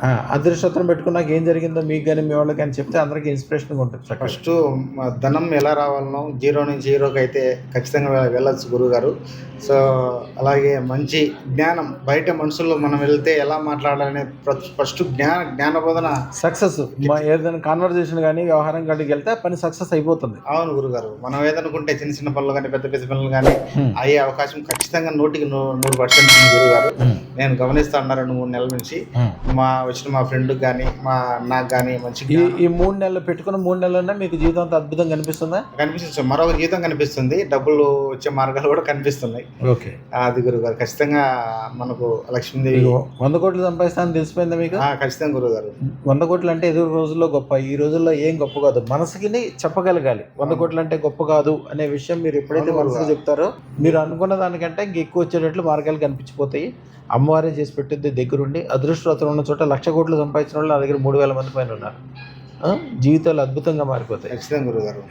ఆ, అదృష్టత్రం పెట్టుకున్నాక ఏం జరిగిందో మీకు కానీ మీ వాళ్ళకి అని చెప్తే అందరికీ ఇన్స్పిరేషన్గా ఉంటుంది. ఫస్ట్ ధనం ఎలా రావాలనో జీరో నుంచి హీరోకి అయితే ఖచ్చితంగా వెళ్ళొచ్చు గురువు గారు సో అలాగే మంచి జ్ఞానం బయట మనుషుల్లో మనం వెళ్తే ఎలా మాట్లాడాలనే ఫస్ట్ జ్ఞాన జ్ఞానబోధన సక్సెస్ ఏదైనా కాన్వర్జేషన్ కానీ వ్యవహారం కాడికి వెళ్తే పని సక్సెస్ అయిపోతుంది. అవును గురుగారు మనం ఏదనుకుంటే చిన్న చిన్న పనులు కానీ పెద్ద పెద్ద పనులు కానీ అయ్యే అవకాశం ఖచ్చితంగా నూటికి నూ నూరు పర్సెంట్ గురుగారు నేను గమనిస్తా ఉన్నా రెండు మూడు నెలల నుంచి. మా వచ్చిన మా ఫ్రెండ్ కానీ మా నాకు కానీ మంచి ఈ మూడు నెలలు పెట్టుకున్న మూడు నెలలన్నా మీకు జీవితం అంతా అద్భుతంగా కనిపిస్తుందా? కనిపిస్తుంది మరొక జీవితం కనిపిస్తుంది. డబ్బులు వచ్చే మార్గాలు కూడా కనిపిస్తున్నాయి. ఓకే. అది గురుగారు ఖచ్చితంగా మనకు లక్ష్మీదేవి వంద కోట్లు సంపాదిస్తానని తెలిసిపోయిందా మీకు? ఖచ్చితంగా గురుగారు వంద కోట్లు అంటే ఎదురు రోజుల్లో గొప్ప. ఈ రోజుల్లో ఏం గొప్ప కాదు. మనసుకి చెప్పగలగాలి. వంద కోట్లు అంటే గొప్ప కాదు అనే విషయం మీరు ఎప్పుడైతే. మనసుకు చెప్తారో మీరు అనుకున్న దానికంటే ఇంక ఎక్కువ వచ్చేటట్లు మార్గాలు కనిపించిపోతాయి. అమ్మవారే చేసి పెట్టింది దగ్గరుండి. అదృష్టవంతులు ఉన్న చోట లక్ష కోట్లు సంపాదించిన వాళ్ళు నా దగ్గర మూడు వేల మంది పైన ఉన్నారు. జీవితాలు అద్భుతంగా మారిపోతాయి. ఖచ్చితంగా గురుగారు.